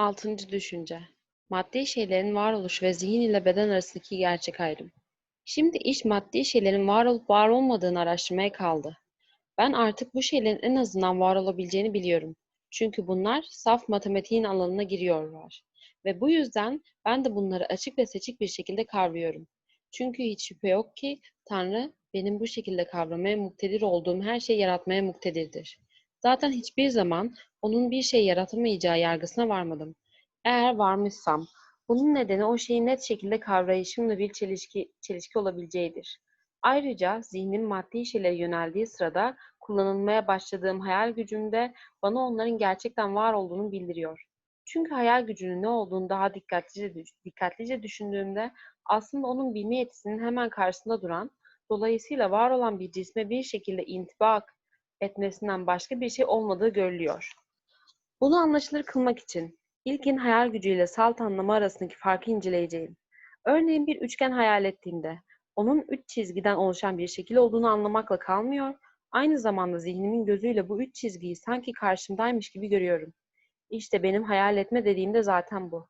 Altıncı düşünce. Maddi şeylerin varoluşu ve zihin ile beden arasındaki gerçek ayrım. Şimdi iş maddi şeylerin var olup var olmadığını araştırmaya kaldı. Ben artık bu şeylerin en azından var olabileceğini biliyorum. Çünkü bunlar saf matematiğin alanına giriyorlar. Ve bu yüzden ben de bunları açık ve seçik bir şekilde kavruyorum. Çünkü hiç şüphe yok ki Tanrı benim bu şekilde kavramaya muktedir olduğum her şeyi yaratmaya muktedirdir. Zaten hiçbir zaman onun bir şey yaratamayacağı yargısına varmadım. Eğer varmışsam, bunun nedeni o şeyi net şekilde kavrayışımla bir çelişki, çelişki olabileceğidir. Ayrıca zihnim maddi şeylere yöneldiği sırada kullanılmaya başladığım hayal gücümde bana onların gerçekten var olduğunu bildiriyor. Çünkü hayal gücünün ne olduğunu daha dikkatlice, dikkatlice düşündüğümde aslında onun bilme yetisinin hemen karşısında duran, dolayısıyla var olan bir cisme bir şekilde intibak etmesinden başka bir şey olmadığı görülüyor. Bunu anlaşılır kılmak için ilkin hayal gücüyle salt anlamı arasındaki farkı inceleyeceğim. Örneğin bir üçgen hayal ettiğimde onun üç çizgiden oluşan bir şekil olduğunu anlamakla kalmıyor, aynı zamanda zihnimin gözüyle bu üç çizgiyi sanki karşımdaymış gibi görüyorum. İşte benim hayal etme dediğim zaten bu.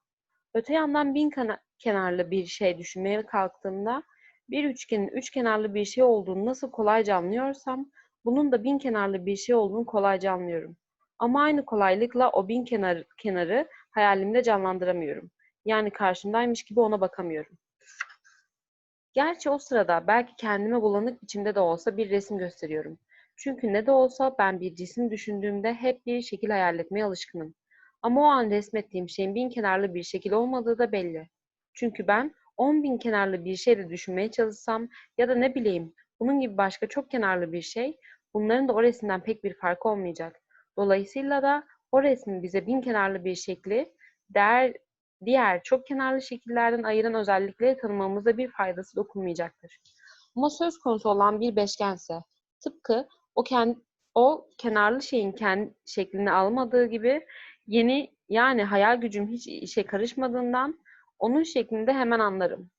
Öte yandan bin kenarlı bir şey düşünmeye kalktığımda bir üçgenin üç kenarlı bir şey olduğunu nasıl kolayca anlıyorsam bunun da bin kenarlı bir şey olduğunu kolayca anlıyorum. Ama aynı kolaylıkla o bin kenar, kenarı hayalimde canlandıramıyorum. Yani karşımdaymış gibi ona bakamıyorum. Gerçi o sırada belki kendime bulanık biçimde de olsa bir resim gösteriyorum. Çünkü ne de olsa ben bir cisim düşündüğümde hep bir şekil hayal etmeye alışkınım. Ama o an resmettiğim şeyin bin kenarlı bir şekil olmadığı da belli. Çünkü ben on bin kenarlı bir şey de düşünmeye çalışsam ya da ne bileyim bunun gibi başka çok kenarlı bir şey, bunların da o resimden pek bir farkı olmayacak. Dolayısıyla da o resmin bize bin kenarlı bir şekli, değer, diğer çok kenarlı şekillerden ayıran özellikleri tanımamıza bir faydası dokunmayacaktır. Ama söz konusu olan bir beşgense, tıpkı o, kendi, o kenarlı şeyin kendi şeklini almadığı gibi yeni yani hayal gücüm hiç işe karışmadığından onun şeklinde hemen anlarım.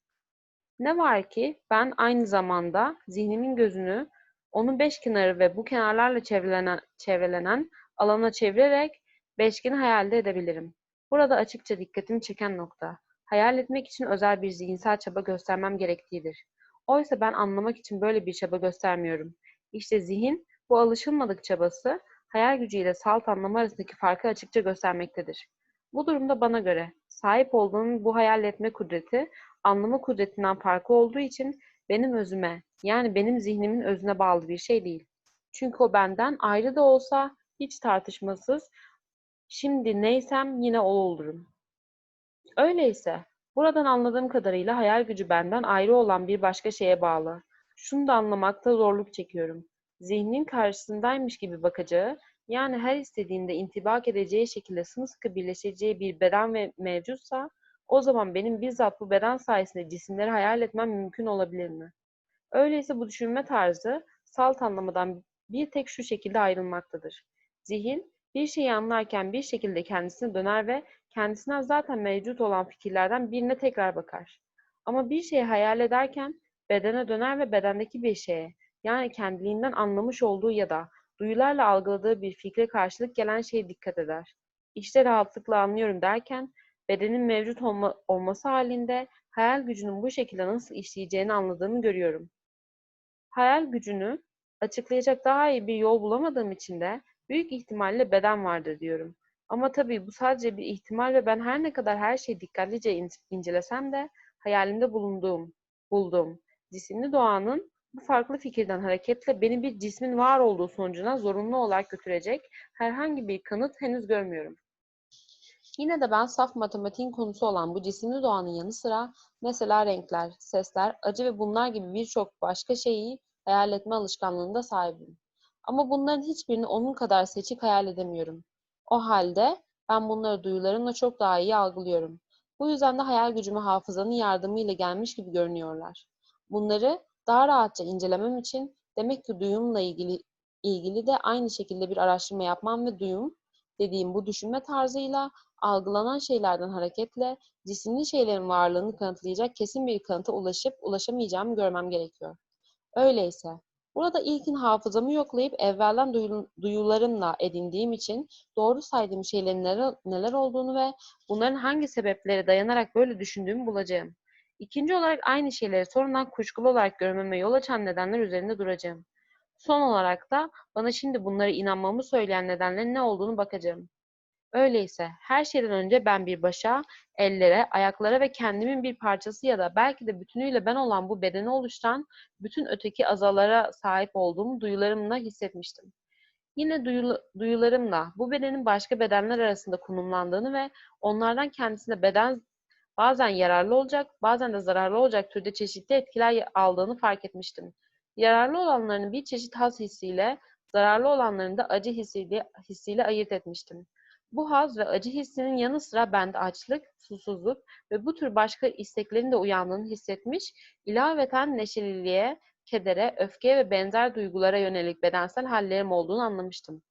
Ne var ki ben aynı zamanda zihnimin gözünü onun beş kenarı ve bu kenarlarla çevrelenen, çevrelenen alana çevirerek beşgeni hayal edebilirim. Burada açıkça dikkatimi çeken nokta, hayal etmek için özel bir zihinsel çaba göstermem gerektiğidir. Oysa ben anlamak için böyle bir çaba göstermiyorum. İşte zihin, bu alışılmadık çabası, hayal gücüyle salt anlamı arasındaki farkı açıkça göstermektedir. Bu durumda bana göre sahip olduğum bu hayal etme kudreti, anlama kudretinden farkı olduğu için benim özüme, yani benim zihnimin özüne bağlı bir şey değil. Çünkü o benden ayrı da olsa hiç tartışmasız şimdi neysem yine o olurum. Öyleyse buradan anladığım kadarıyla hayal gücü benden ayrı olan bir başka şeye bağlı. Şunu da anlamakta zorluk çekiyorum. Zihnin karşısındaymış gibi bakacağı, yani her istediğinde intibak edeceği şekilde sımsıkı birleşeceği bir beden ve mevcutsa, o zaman benim bizzat bu beden sayesinde cisimleri hayal etmem mümkün olabilir mi? Öyleyse bu düşünme tarzı salt anlamadan bir tek şu şekilde ayrılmaktadır. Zihin bir şeyi anlarken bir şekilde kendisine döner ve kendisine zaten mevcut olan fikirlerden birine tekrar bakar. Ama bir şeyi hayal ederken bedene döner ve bedendeki bir şeye, yani kendiliğinden anlamış olduğu ya da duyularla algıladığı bir fikre karşılık gelen şeye dikkat eder. İşte rahatlıkla anlıyorum derken bedenin mevcut olma, olması halinde hayal gücünün bu şekilde nasıl işleyeceğini anladığımı görüyorum. Hayal gücünü açıklayacak daha iyi bir yol bulamadığım için de büyük ihtimalle beden vardır diyorum. Ama tabii bu sadece bir ihtimal ve ben her ne kadar her şeyi dikkatlice in incelesem de hayalimde bulunduğum, bulduğum cisimli doğanın bu farklı fikirden hareketle beni bir cismin var olduğu sonucuna zorunlu olarak götürecek herhangi bir kanıt henüz görmüyorum. Yine de ben saf matematiğin konusu olan bu cisimli doğanın yanı sıra mesela renkler, sesler, acı ve bunlar gibi birçok başka şeyi hayal etme alışkanlığında sahibim. Ama bunların hiçbirini onun kadar seçik hayal edemiyorum. O halde ben bunları duyularımla çok daha iyi algılıyorum. Bu yüzden de hayal gücüme hafızanın yardımıyla gelmiş gibi görünüyorlar. Bunları daha rahatça incelemem için demek ki duyumla ilgili ilgili de aynı şekilde bir araştırma yapmam ve duyum dediğim bu düşünme tarzıyla algılanan şeylerden hareketle cisimli şeylerin varlığını kanıtlayacak kesin bir kanıta ulaşıp ulaşamayacağımı görmem gerekiyor. Öyleyse Burada ilkin hafızamı yoklayıp evvelden duyu- duyularımla edindiğim için doğru saydığım şeylerin neler, neler olduğunu ve bunların hangi sebeplere dayanarak böyle düşündüğümü bulacağım. İkinci olarak aynı şeyleri sonradan kuşkulu olarak görmeme yol açan nedenler üzerinde duracağım. Son olarak da bana şimdi bunlara inanmamı söyleyen nedenlerin ne olduğunu bakacağım. Öyleyse her şeyden önce ben bir başa, ellere, ayaklara ve kendimin bir parçası ya da belki de bütünüyle ben olan bu bedeni oluşturan bütün öteki azalara sahip olduğumu duyularımla hissetmiştim. Yine duyulu- duyularımla bu bedenin başka bedenler arasında konumlandığını ve onlardan kendisine beden bazen yararlı olacak, bazen de zararlı olacak türde çeşitli etkiler aldığını fark etmiştim. Yararlı olanlarını bir çeşit haz hissiyle, zararlı olanlarını da acı hissiyle, hissiyle ayırt etmiştim. Bu haz ve acı hissinin yanı sıra bende açlık, susuzluk ve bu tür başka isteklerin de uyandığını hissetmiş, ilaveten neşeliliğe, kedere, öfkeye ve benzer duygulara yönelik bedensel hallerim olduğunu anlamıştım.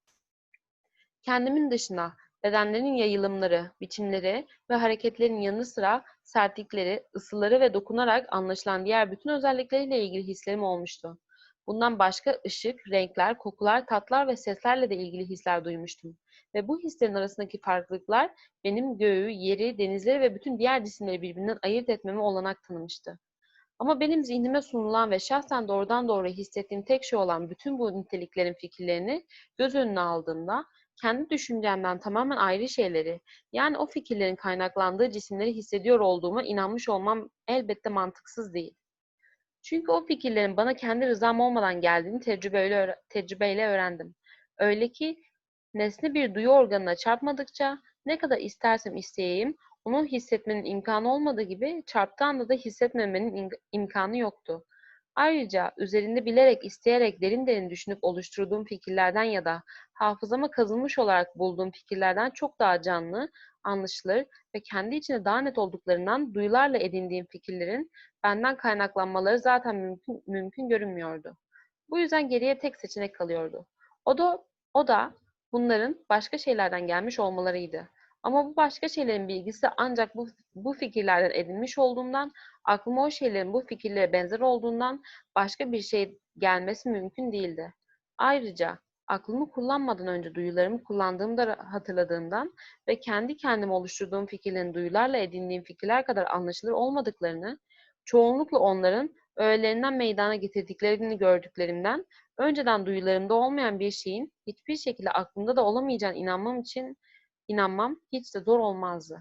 Kendimin dışına bedenlerin yayılımları, biçimleri ve hareketlerin yanı sıra sertlikleri, ısıları ve dokunarak anlaşılan diğer bütün özellikleriyle ilgili hislerim olmuştu. Bundan başka ışık, renkler, kokular, tatlar ve seslerle de ilgili hisler duymuştum. Ve bu hislerin arasındaki farklılıklar benim göğü, yeri, denizleri ve bütün diğer cisimleri birbirinden ayırt etmeme olanak tanımıştı. Ama benim zihnime sunulan ve şahsen doğrudan doğruya hissettiğim tek şey olan bütün bu niteliklerin fikirlerini göz önüne aldığımda kendi düşüncemden tamamen ayrı şeyleri, yani o fikirlerin kaynaklandığı cisimleri hissediyor olduğuma inanmış olmam elbette mantıksız değil. Çünkü o fikirlerin bana kendi rızam olmadan geldiğini tecrübeyle, tecrübeyle öğrendim. Öyle ki nesne bir duyu organına çarpmadıkça ne kadar istersem isteyeyim onu hissetmenin imkanı olmadığı gibi çarptığı anda da hissetmemenin im- imkanı yoktu. Ayrıca üzerinde bilerek, isteyerek, derin derin düşünüp oluşturduğum fikirlerden ya da hafızama kazınmış olarak bulduğum fikirlerden çok daha canlı, anlaşılır ve kendi içinde daha net olduklarından duyularla edindiğim fikirlerin benden kaynaklanmaları zaten mümkün, mümkün görünmüyordu. Bu yüzden geriye tek seçenek kalıyordu. O da, o da bunların başka şeylerden gelmiş olmalarıydı. Ama bu başka şeylerin bilgisi ancak bu, bu fikirlerden edinmiş olduğumdan, aklıma o şeylerin bu fikirlere benzer olduğundan başka bir şey gelmesi mümkün değildi. Ayrıca aklımı kullanmadan önce duyularımı kullandığımı da hatırladığımdan ve kendi kendime oluşturduğum fikirlerin duyularla edindiğim fikirler kadar anlaşılır olmadıklarını, çoğunlukla onların öğelerinden meydana getirdiklerini gördüklerimden, önceden duyularımda olmayan bir şeyin hiçbir şekilde aklımda da olamayacağını inanmam için inanmam hiç de zor olmazdı.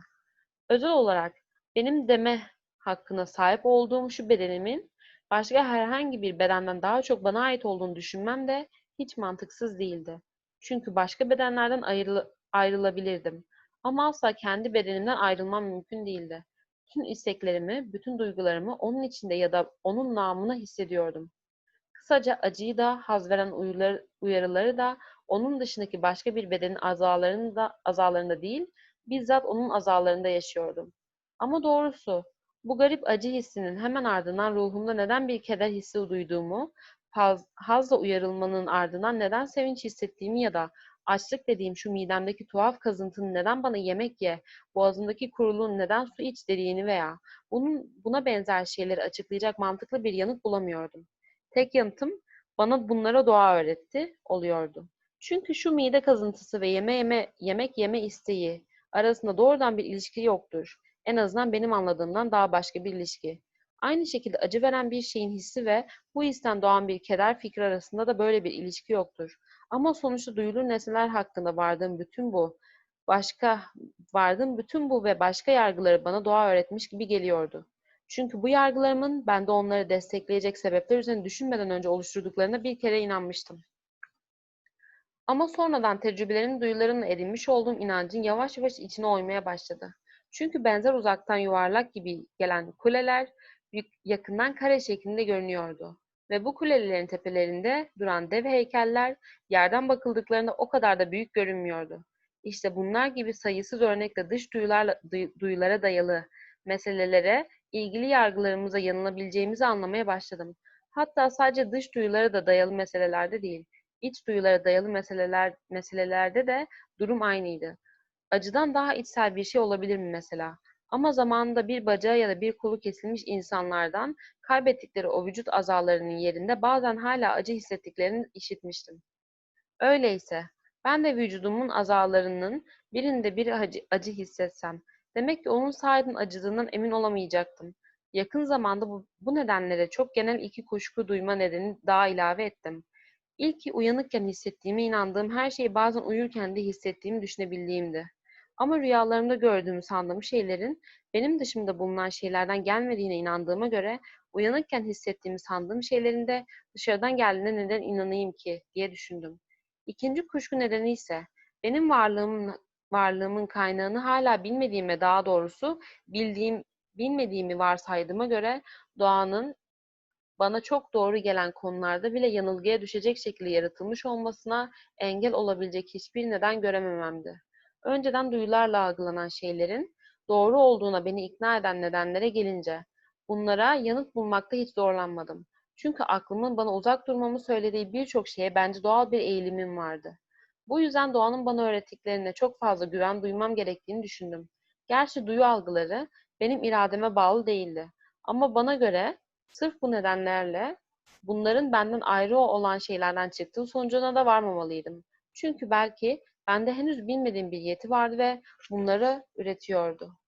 Özel olarak benim deme hakkına sahip olduğum şu bedenimin başka herhangi bir bedenden daha çok bana ait olduğunu düşünmem de hiç mantıksız değildi. Çünkü başka bedenlerden ayrılı- ayrılabilirdim. Ama asla kendi bedenimden ayrılmam mümkün değildi. Bütün isteklerimi, bütün duygularımı onun içinde ya da onun namına hissediyordum. Kısaca acıyı da, haz veren uyarıları da onun dışındaki başka bir bedenin azalarında, azalarında değil, bizzat onun azalarında yaşıyordum. Ama doğrusu bu garip acı hissinin hemen ardından ruhumda neden bir keder hissi duyduğumu, haz, hazla uyarılmanın ardından neden sevinç hissettiğimi ya da açlık dediğim şu midemdeki tuhaf kazıntının neden bana yemek ye, boğazımdaki kuruluğun neden su iç dediğini veya bunun buna benzer şeyleri açıklayacak mantıklı bir yanıt bulamıyordum. Tek yanıtım bana bunlara doğa öğretti oluyordu. Çünkü şu mide kazıntısı ve yeme yeme yemek yeme isteği arasında doğrudan bir ilişki yoktur. En azından benim anladığımdan daha başka bir ilişki. Aynı şekilde acı veren bir şeyin hissi ve bu histen doğan bir keder fikri arasında da böyle bir ilişki yoktur. Ama sonuçta duyulur nesneler hakkında vardığım bütün bu, başka vardığım bütün bu ve başka yargıları bana doğa öğretmiş gibi geliyordu. Çünkü bu yargılarımın bende onları destekleyecek sebepler üzerine düşünmeden önce oluşturduklarına bir kere inanmıştım. Ama sonradan tecrübelerin duyularımla edinmiş olduğum inancın yavaş yavaş içine oymaya başladı. Çünkü benzer uzaktan yuvarlak gibi gelen kuleler yakından kare şeklinde görünüyordu. Ve bu kulelerin tepelerinde duran dev heykeller yerden bakıldıklarında o kadar da büyük görünmüyordu. İşte bunlar gibi sayısız örnekle dış duyularla, duy- duyulara dayalı meselelere ilgili yargılarımıza yanılabileceğimizi anlamaya başladım. Hatta sadece dış duyulara da dayalı meselelerde değil, iç duyulara dayalı meseleler meselelerde de durum aynıydı. Acıdan daha içsel bir şey olabilir mi mesela? Ama zamanında bir bacağı ya da bir kolu kesilmiş insanlardan kaybettikleri o vücut azalarının yerinde bazen hala acı hissettiklerini işitmiştim. Öyleyse ben de vücudumun azalarının birinde bir acı, acı hissetsem, demek ki onun sahiden acıdığından emin olamayacaktım. Yakın zamanda bu, bu nedenlere çok genel iki kuşku duyma nedeni daha ilave ettim. İlki uyanıkken hissettiğime inandığım her şeyi bazen uyurken de hissettiğimi düşünebildiğimdi. Ama rüyalarımda gördüğümü sandığım şeylerin benim dışımda bulunan şeylerden gelmediğine inandığıma göre uyanıkken hissettiğimi sandığım şeylerin de dışarıdan geldiğine neden inanayım ki diye düşündüm. İkinci kuşku nedeni ise benim varlığımın, varlığımın kaynağını hala bilmediğime daha doğrusu bildiğim bilmediğimi varsaydığıma göre doğanın bana çok doğru gelen konularda bile yanılgıya düşecek şekilde yaratılmış olmasına engel olabilecek hiçbir neden göremememdi. Önceden duyularla algılanan şeylerin doğru olduğuna beni ikna eden nedenlere gelince, bunlara yanıt bulmakta hiç zorlanmadım. Çünkü aklımın bana uzak durmamı söylediği birçok şeye bence doğal bir eğilimim vardı. Bu yüzden doğanın bana öğrettiklerine çok fazla güven duymam gerektiğini düşündüm. Gerçi duyu algıları benim irademe bağlı değildi. Ama bana göre sırf bu nedenlerle bunların benden ayrı olan şeylerden çıktığı sonucuna da varmamalıydım. Çünkü belki bende henüz bilmediğim bir yeti vardı ve bunları üretiyordu.